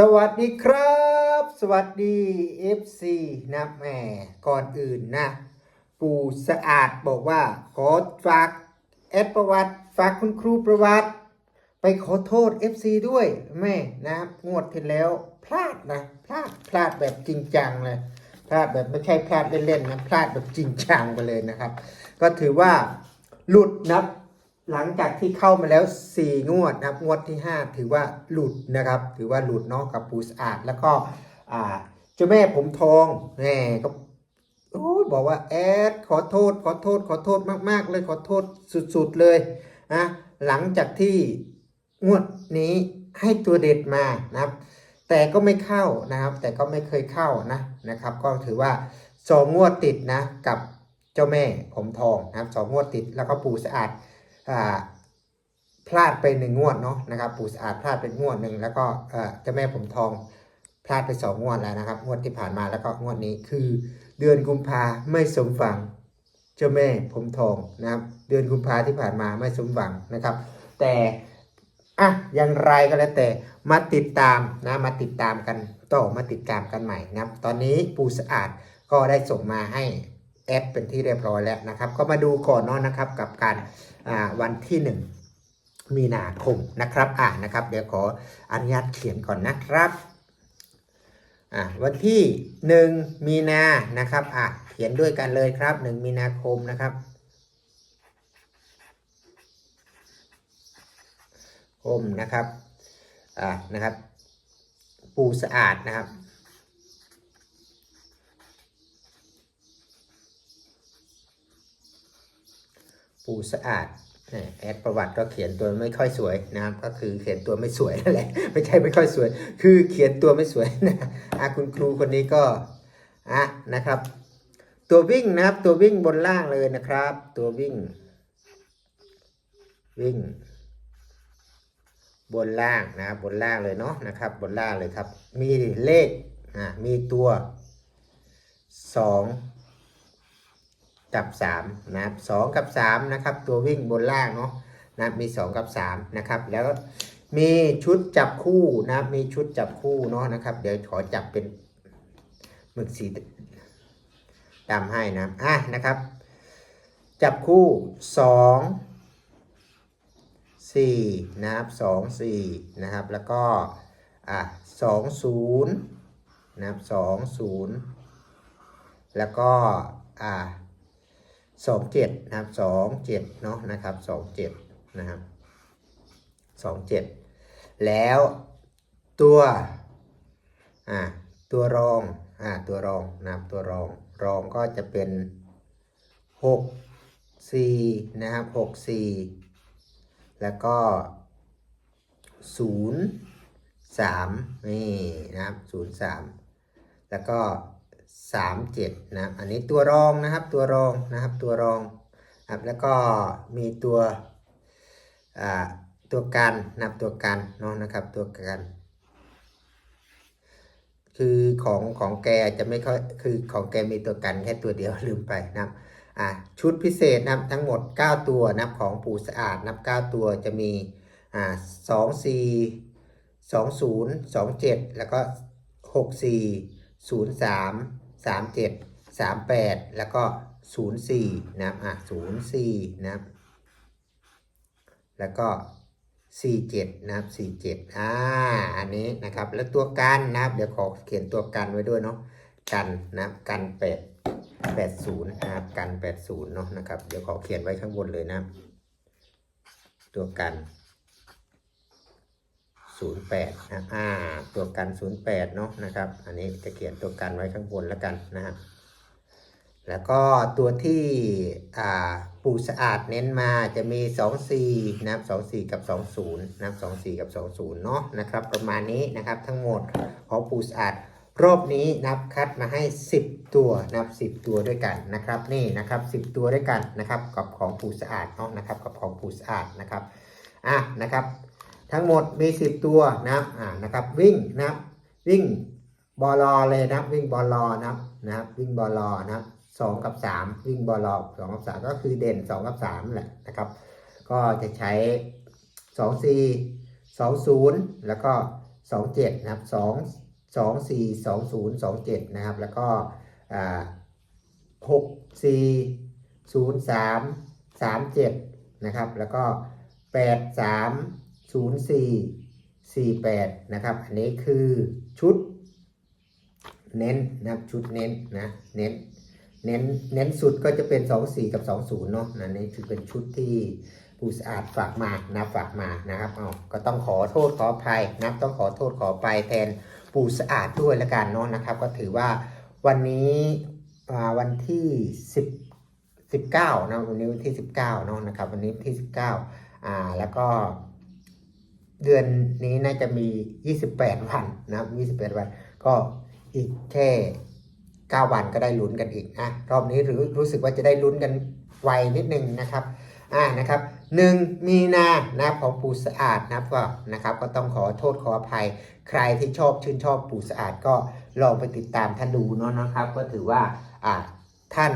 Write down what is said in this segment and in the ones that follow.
สวัสดีครับ สวัสดี FC นะแหม่ก่อนอื่นนะ ปู่สะอาดบอกว่า ขอฝากแอดประวัติ ฝากคุณครูประวัติ ไปขอโทษ FC ด้วยแม่นะครับงวดที่แล้ว พลาดนะพลาดพลาดแบบจริงจังเลยพลาดแบบไม่ใช่พลาดเล่นๆนะพลาดแบบจริงจังไปเลยนะครับ ก็ถือว่าหลุดนะ หลังจากที่เข้ามาแล้ว 4 งวดนะครับงวดที่ 5 ถือว่าหลุดนะครับ ถือว่าหลุดเนาะกับปูสะอาดแล้วก็เจ้าแม่ผมทองแหมก็โอ้ยบอกว่าแอดขอโทษ ขอโทษ ขอโทษมาก ๆ เลยขอโทษสุด ๆ เลยนะหลังจากที่งวดนี้ให้ตัวเด็ดมานะครับ แต่ก็ไม่เข้านะครับ แต่ก็ไม่เคยเข้านะนะครับ ก็ถือว่าสองงวดติดนะกับเจ้าแม่ผมทองนะครับสองงวดติดแล้วก็ปูสะอาด พลาดไปหนึ่งงวดเนาะนะครับ ปูสะอาดพลาดเป็นงวดหนึ่งแล้วก็เอ่อเจ้าแม่ผมทองพลาดไปสองงวดแล้วนะครับ งวดที่ผ่านมาแล้วก็งวดนี้คือเดือนกุมภาไม่สมหวังเจ้าแม่ผมทองนะครับ เดือนกุมภาที่ผ่านมาไม่สมหวังนะครับ แต่อะอย่างไรก็แล้วแต่มาติดตามนะมาติดตามกันต่อมาติดตามกันใหม่นะครับ ตอนนี้ปูสะอาดก็ได้ส่งมาให้ แอปเป็นที่เรียบร้อยแล้วนะครับ ก็มาดูก่อนเนาะนะครับกับการวันที่หนึ่งมีนาคมนะครับอ่านะครับ เดี๋ยวขออนุญาตเขียนก่อนนะครับวันที่หนึ่งมีนานะครับอะเขียนด้วยกันเลยครับหนึ่งมีนาคมนะครับคมนะครับอ่านะครับ ปูสะอาดนะครับ ปูสะอาดแอดประวัติก็เขียนตัวไม่ค่อยสวยนะครับ ก็คือเขียนตัวไม่สวยนั่นแหละไม่ใช่ไม่ค่อยสวย คือเขียนตัวไม่สวยนะอะคุณครูคนนี้ก็อะนะครับ ตัววิ่งนะครับตัววิ่งบนล่างเลยนะครับ ตัววิ่ง วิ่ง บนล่างนะครับบนล่างเลยเนาะนะครับ บนล่างเลยครับ มีเลขอ่ามีตัวสอง กับสามนะครับสองกับสามนะครับตัววิ่งบนล่างเนาะนะมีสองกับสามนะครับแล้วก็มีชุดจับคู่นะมีชุดจับคู่เนาะนะครับ เดี๋ยวขอจับเป็นหมึกสีดำให้นะอะนะครับ จับคู่สองสี่นะครับสองสี่นะครับแล้วก็อะสองศูนย์นะครับสองศูนย์แล้วก็อะ สองเจ็ดนะครับสองเจ็ดเนาะนะครับสองเจ็ดนะครับสองเจ็ดแล้วตัวอะตัวรองอะตัวรองนะครับตัวรองรองก็จะเป็นหกสี่นะครับหกสี่แล้วก็ศูนย์สามนี่นะครับศูนย์สามแล้วก็ สามเจ็ดนะอันนี้ตัวรองนะครับตัวรองนะครับตัวรองครับแล้วก็มีตัวตัวกันนับตัวกันเนาะนะครับตัวกันคือของของแกจะไม่ค่อยคือของแกมีตัวกันแค่ตัวเดียวลืมไปนะครับอะชุดพิเศษนะครับทั้งหมด 9 ตัวนับของปูสะอาดนับ 9 ตัวจะมีอ่า2 4 2 0 2 7แล้วก็หกสี่ศูนย์สาม 6 4 0 3 3 7 3 8แล้วก็0 4นะครับอะ0 4นะครับแล้วก็47นะครับ47อ่าอันนี้นะครับแล้วตัวกันนะครับ เดี๋ยวขอเขียนตัวกันไว้ด้วยเนาะกันนะครับกันเป็ด80นะครับกัน80เนาะนะครับ เดี๋ยวขอเขียนไว้ข้างบนเลยนะตัวกัน 08นะอ่าตัวกัน 08เนาะนะครับ อันนี้จะเขียนตัวกันไว้ข้างบนแล้วกันนะครับแล้วก็ตัวที่อ่าปูสะอาดเน้นมาจะมี 24นะครับ24 กับ 20นะครับ24 กับ 20เนาะนะครับ ประมาณนี้นะครับทั้งหมดของปูสะอาดรอบนี้นับคัดมาให้ 10 ตัวนับ10 ตัวด้วยกันนะครับ นี่นะครับ 10 ตัวด้วยกันนะครับ กับของปูสะอาดเนาะนะครับ กับของปูสะอาดนะครับอะนะครับ ทั้งหมดมี 10 ตัวนะครับอ่านะครับวิ่งนะครับวิ่งบอลอเลยนะวิ่งบอลอนะครับนะครับวิ่งบอลอนะสองกับสามวิ่งบอลอสองกับสามก็คือเด่นสองกับสามแหละนะครับ ก็จะใช้สองสี่สองศูนย์แล้วก็27นะครับ2 2 4 2 0 2 7นะครับแล้วก็อ่า6 4 0 3 3 7นะครับแล้วก็8 3 0 4 4 8 นะครับ อันนี้คือชุดเน้นนะครับชุดเน้นนะเน้นเน้นเน้นสุดก็จะเป็น 2 4 กับ 2 0 เนาะนะนี่คือเป็นชุดที่ผู้สะอาดฝากมานะฝากมานะครับเอาก็ต้องขอโทษขออภัยนะต้องขอโทษขอไปแทนปู่สะอาดด้วยละกันเนาะนะครับ ก็ถือว่าวันนี้วันที่ 10 19นะวันนี้วันที่ 19เนาะนะครับ วันนี้ที่ 19อ่าแล้วก็ เดือนนี้น่าจะมี 28 วันนะครับ 28 วัน ก็อีกแค่ 9 วันก็ได้ลุ้นกันอีกนะรอบนี้หรือรู้สึกว่าจะได้ลุ้นกันไวนิดนึงนะครับอ่านะครับหนึ่งมีนานะครับของปู่สะอาดนะครับก็นะครับ ก็ต้องขอโทษขออภัย ใครที่ชอบชื่นชอบปู่สะอาดก็ลองไปติดตามท่านดูเนาะนะครับ ก็ถือว่าอ่าท่าน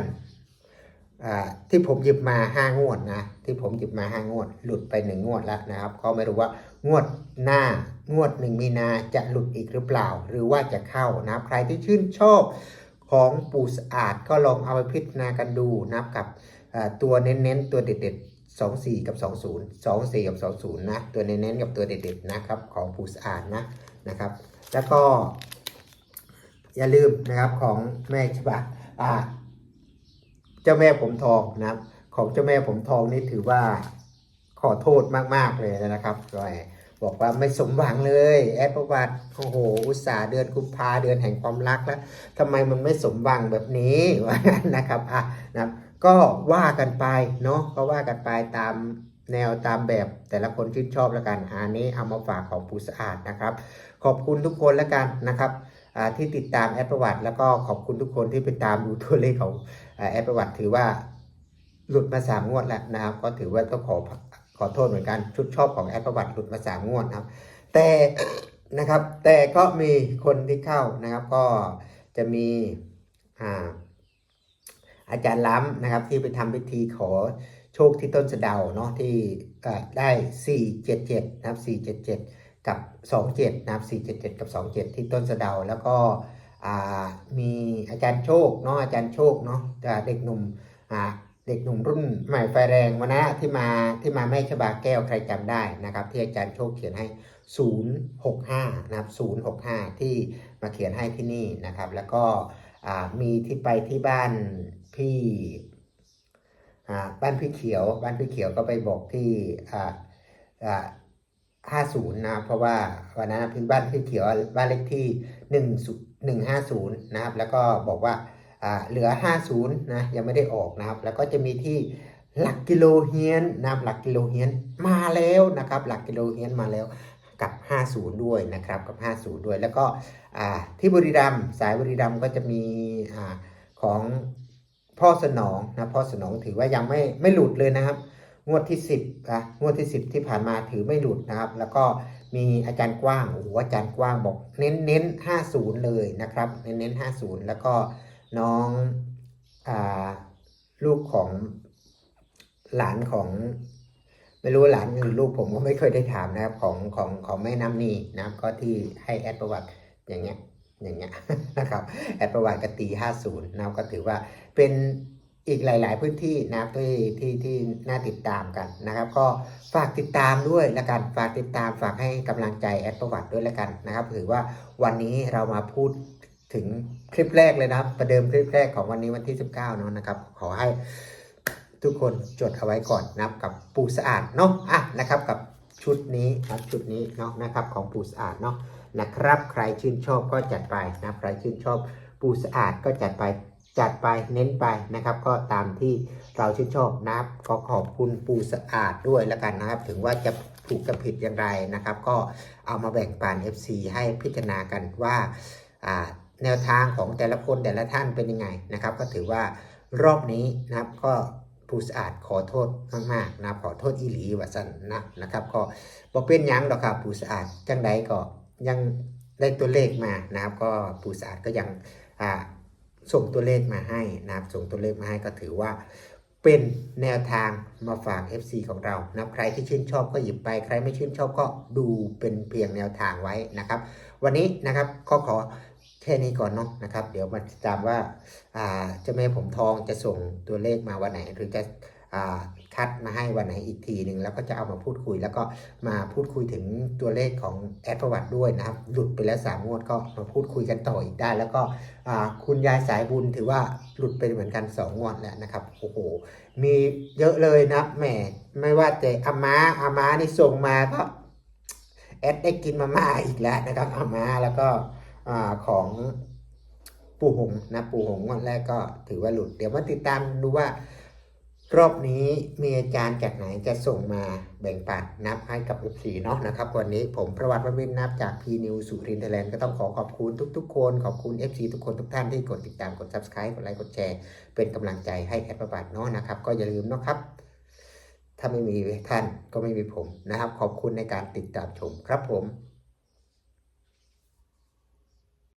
ที่ผมหยิบมา5งวดนะที่ผมหยิบมา5งวด หลุดไป1งวดแล้วนะครับ ก็ไม่รู้ว่างวดหน้างวดหนึ่งมีนาจะหลุดอีกหรือเปล่า หรือว่าจะเข้านะครับ ใครที่ชื่นชอบของปูสะอาดก็ลองเอาไปพิจารณากันดูนะครับกับตัวเน้นๆตัวเด็ดๆ2 4 กับ 2 0 2 4 กับ 2 0 นะ ตัวเน้นๆกับตัวเด็ดๆนะครับของปูสะอาดนะนะครับ แล้วก็ อย่าลืมนะครับของแม่ฉบับอ่า เจ้าแม่ผมทองนะครับ ของเจ้าแม่ผมทองนี่ถือว่าขอโทษมากๆเลยนะครับก็บอกว่าไม่สมหวังเลย แอดประวัติโอ้โห อุตส่าห์เดือนกุมภาเดือนแห่งความรักแล้วทำไมมันไม่สมหวังแบบนี้ว่างั้นนะครับอะนะครับก็ว่ากันไปเนาะก็ว่ากันไปตามแนวตามแบบแต่ละคนชื่นชอบแล้วกันอันนี้เอามาฝากของปูสะอาดนะครับ ขอบคุณทุกคนแล้วกันนะครับที่ติดตามแอดประวัติ แล้วก็ขอบคุณทุกคนที่ไปตามดูตัวเลขของอ่า แอดประวัติถือว่าหลุดมาสามงวดแล้วนะครับ ก็ถือว่าต้องขอขอโทษเหมือนกันชุดชอบของแอดประวัติหลุดมาสามงวดนะครับ แต่นะครับแต่ก็มีคนที่เข้านะครับ ก็จะมีอ่าอาจารย์ล้ำนะครับ ที่ไปทำพิธีขอโชคที่ต้นสะเดาเนาะที่เอ่อได้ 477 นะครับ 477 กับ 27 นะครับ 477 กับ 27 ที่ต้นสะเดาแล้วก็ มีอาจารย์โชคเนาะอาจารย์โชคเนาะเด็กหนุ่มเด็กหนุ่มรุ่นใหม่ไฟแรงวันนะที่มาที่มาแม่ชบาแก้วใครจำได้นะครับ ที่อาจารย์โชคเขียนให้ 065 นะครับ 065 ที่มาเขียนให้ที่นี่นะครับ แล้วก็มีที่ไปที่บ้านพี่บ้านพี่เขียว บ้านพี่เขียวก็ไปบอกที่อ่าอ่า50 นะ เพราะว่าวันนั้นพี่บ้านพี่เขียวบ้านเลขที่1 150 นะครับ แล้วก็บอกว่าเหลือ 50 นะ ยังไม่ได้ออกนะครับ แล้วก็จะมีที่หลักกิโลเฮียนนะครับหลักกิโลเฮียนมาแล้วนะครับ หลักกิโลเฮียนมาแล้วกับ 50 ด้วยนะครับกับ 50 ด้วย แล้วก็ที่บุรีรัมย์สายบุรีรัมย์ก็จะมีอของพ่อสนองนะพ่อสนองถือว่ายังไม่ไม่หลุดเลยนะครับ งวดที่ 10นะงวดที่ 10 ที่ผ่านมาถือไม่หลุดนะครับ แล้วก็ มีอาจารย์กว้างโอ้โหอาจารย์กว้างบอกเน้นเน้น50เลยนะครับ เน้นเน้น50แล้วก็น้องอ่าลูกของหลานของ ไม่รู้หลานหรือลูกผมก็ไม่เคยได้ถามนะครับ ของของของแม่น้ำนีนะครับก็ที่ให้แอดประวัติอย่างเงี้ยอย่างเงี้ยนะครับแอดประวัติกตี50นะครับก็ถือว่าเป็น อีกหลาย ๆ พื้นที่นะครับที่ที่ที่น่าติดตามกันนะครับ ก็ฝากติดตามด้วยละกันฝากติดตามฝากให้กำลังใจแอดประวัติด้วยละกันนะครับถือว่าวันนี้เรามาพูดถึงคลิปแรกเลยนะครับ ประเดิมคลิปแรกของวันนี้วันที่ 19เนาะนะครับ ขอให้ทุกคนจดเอาไว้ก่อนนะครับกับปูสะอาดเนาะอะนะครับกับชุดนี้ครับชุดนี้เนาะนะครับของปูสะอาดเนาะนะครับ ใครชื่นชอบก็จัดไปนะใครชื่นชอบปูสะอาดก็จัดไป จัดไปเน้นไปนะครับ ก็ตามที่เราชื่นชอบนะครับก็ขอบคุณปูสะอาดด้วยแล้วกันนะครับ ถึงว่าจะถูกจะผิดอย่างไรนะครับ ก็เอามาแบ่งปัน FC ให้พิจารณากันว่าแนวทางของแต่ละคนแต่ละท่านเป็นยังไงนะครับ ก็ถือว่ารอบนี้นะครับก็ผู้สะอาดขอโทษมากๆนะครับขอโทษอีหลีว่าสันนะนะครับ ก็บอกเป็นยังหรอกครับผู้สะอาดจังใดก็ยังได้ตัวเลขมานะครับ ก็ผู้สะอาดก็ยังอ่า ส่งตัวเลขมาให้นะครับ ส่งตัวเลขมาให้ก็ถือว่าเป็นแนวทางมาฝาก FC ของเรานะใครที่ชื่นชอบก็หยิบไป ใครไม่ชื่นชอบก็ดูเป็นเพียงแนวทางไว้นะครับ วันนี้นะครับก็ขอแค่นี้ก่อนเนาะนะครับ เดี๋ยวมาตามว่าจะแม่ผมทองจะส่งตัวเลขมาวันไหนหรือจะ คัดมาให้วันไหนอีกทีหนึ่งแล้วก็จะเอามาพูดคุย แล้วก็มาพูดคุยถึงตัวเลขของแอดประวัติด้วยนะครับ หลุดไปแล้วสามงวดก็มาพูดคุยกันต่ออีกได้ แล้วก็คุณยายสายบุญถือว่าหลุดไปเหมือนกันสองงวดแล้วนะครับโอ้โหมีเยอะเลยนะแหมไม่ว่าแต่อามาอามานี่ส่งมาก็แอดได้กินมาม่าอีกแล้วนะครับอามาแล้วก็อของปู่หงนะปู่หงวันแรกก็ถือว่าหลุด เดี๋ยวมาติดตามดูว่า รอบนี้มีอาจารย์จากไหนจะส่งมาแบ่งปันนับให้กับ f อเนาะนะครับ วันนี้ผมประวัติวันวินนับจากพีนิวสุรินทร์ไทยแลนด์ก็ต้องขอขอบคุณทุกๆ คนขอบคุณ FC ทุกคนทุกท่านที่กดติดตามกด subscribe กดไลค์กดแชร์ เป็นกำลังใจให้แอดประวัติเนาะนะครับ ก็อย่าลืมเนาะครับ ถ้าไม่มีท่านก็ไม่มีผมนะครับ ขอบคุณในการติดตามชมครับผม